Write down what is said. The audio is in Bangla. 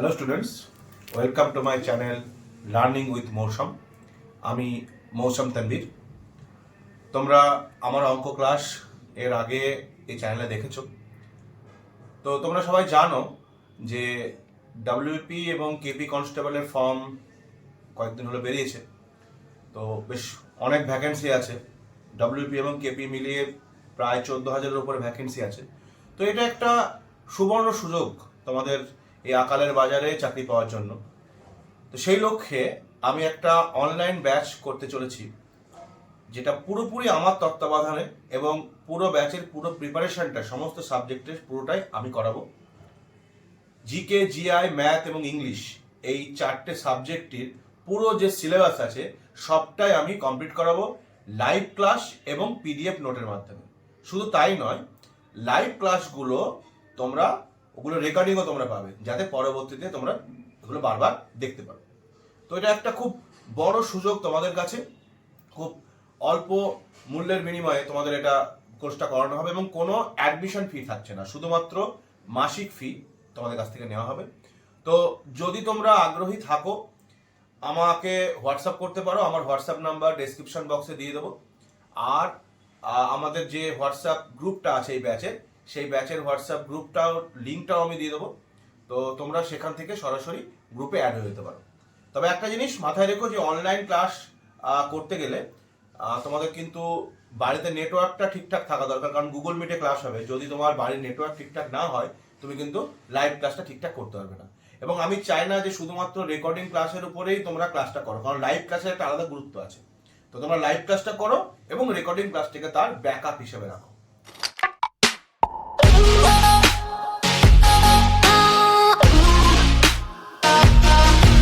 Hello students welcome to my channel learning with Mousam আমি মৌসম তানবীর তোমরা আমার অঙ্ক ক্লাস এর আগে এই চ্যানেলে দেখেছ। তো তোমরা সবাই জানো যে ডাব্লিউপি এবং কেপি কনস্টেবলের ফর্ম কয়েকদিন হলো বেরিয়েছে। তো বেশ অনেক ভ্যাকেন্সি আছে। ডাব্লিউপি এবং কেপি মিলিয়ে প্রায় চোদ্দ হাজারের উপরে ভ্যাকেন্সি আছে। তো এটা একটা সুবর্ণ সুযোগ তোমাদের এই আকালের বাজারে চাকরি পাওয়ার জন্য। তো সেই লক্ষ্যে আমি একটা অনলাইন ব্যাচ করতে চলেছি, যেটা পুরোপুরি আমার তত্ত্বাবধানে এবং পুরো ব্যাচের পুরো প্রিপারেশনটা সমস্ত সাবজেক্টের পুরোটাই আমি করাবো। জিকে জিআই ম্যাথ এবং ইংলিশ এই চারটে সাবজেক্টের পুরো যে সিলেবাস আছে, সবটাই আমি কমপ্লিট করাবো লাইভ ক্লাস এবং পিডিএফ নোটের মাধ্যমে। শুধু তাই নয় লাইভ ক্লাসগুলো তোমরা ওগুলো রেকর্ডিংও তোমরা পাবে, যাতে পরবর্তীতে তোমরা এগুলো বারবার দেখতে পারো। তো এটা একটা খুব বড় সুযোগ তোমাদের কাছে, খুব অল্প মূল্যের বিনিময়ে তোমাদের এটা কোর্সটা করানো হবে এবং কোনো অ্যাডমিশন ফি থাকছে না, শুধুমাত্র মাসিক ফি তোমাদের কাছ থেকে নেওয়া হবে। তো যদি তোমরা আগ্রহী থাকো, আমাকে হোয়াটসঅ্যাপ করতে পারো, আমার হোয়াটসঅ্যাপ নাম্বার ডেসক্রিপশন বক্সে দিয়ে দেবো। আর আমাদের যে হোয়াটসঅ্যাপ গ্রুপটা আছে এই ব্যাচের সেই ব্যাচের হোয়াটসঅ্যাপ গ্রুপটাও লিঙ্কটাও আমি দিয়ে দেবো। তো তোমরা সেখান থেকে সরাসরি গ্রুপে অ্যাড হয়ে যেতে পারো। তবে একটা জিনিস মাথায় রেখো যে অনলাইন ক্লাস করতে গেলে তোমাদের কিন্তু বাড়িতে নেটওয়ার্কটা ঠিকঠাক থাকা দরকার। কারণ গুগল মিটে ক্লাস হবে। যদি তোমার বাড়ির নেটওয়ার্ক ঠিকঠাক না হয়, তুমি কিন্তু লাইভ ক্লাসটা ঠিকঠাক করতে পারবে না। এবং আমি চাই না যে শুধুমাত্র রেকর্ডিং ক্লাসের উপরেই তোমরা ক্লাসটা করো। কারণ লাইভ ক্লাসের একটা আলাদা গুরুত্ব আছে। তো তোমরা লাইভ ক্লাসটা করো এবং রেকর্ডিং ক্লাসটাকে তার ব্যাকআপ হিসেবে রাখো।